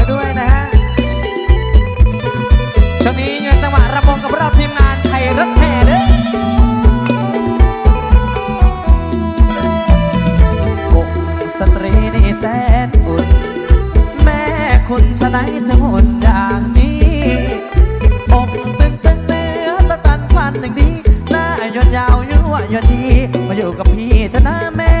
วยด้วยนะฮะช่วงนี้อยู่ในจังหวะระบงกับเราทีมงานไทยรถแห่เด้อบุกสตรีนี่แสนอุ่น แม่คุณชะไหนถึงหุ่นอย่างนี้อกตึงตึงเนื้อตะตันพันอย่างนี้หน้าหยนยาวยั่วยดดีมาอยู่กับพี่เนาแม่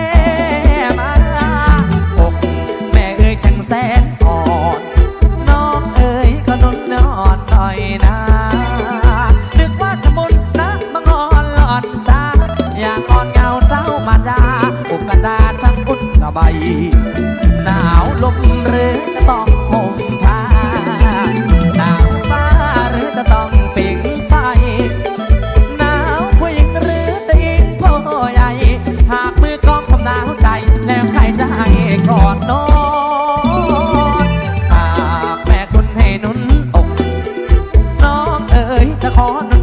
corner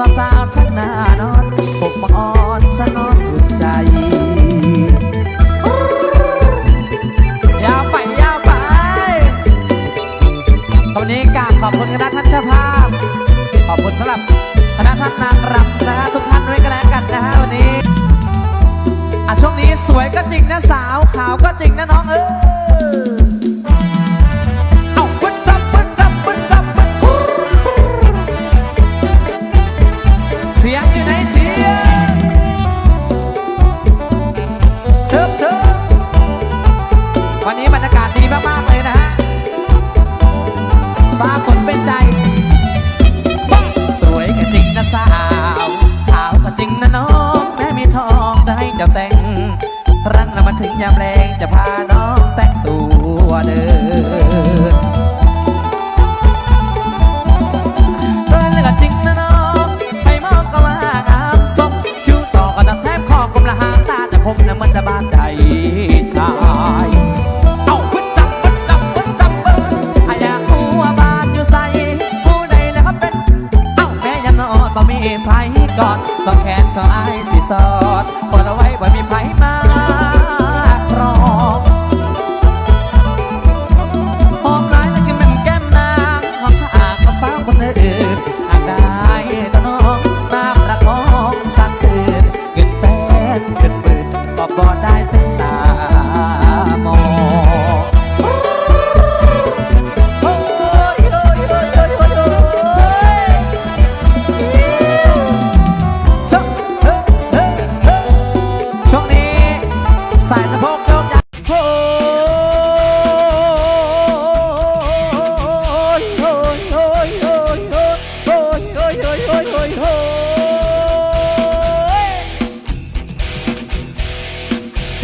สาวสาช่างน่านอนปกมาอ่อนช่างนอนอุ่ใจอย่าไปอย่าไปวันนี้กราบขอบคุณคณะท่านเจ้าภาพ ขอบคุณสำหรับคณะท่านนางรำนะฮะทุกท่านไว้กันแล้วกันนะฮะวันนี้อะช่วงนี้สวยก็จริงนะสาวขาวก็จริงนะน้องเออ 냠냠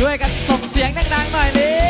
ช่วยกันส่งเสียงดังๆหน่อยเลย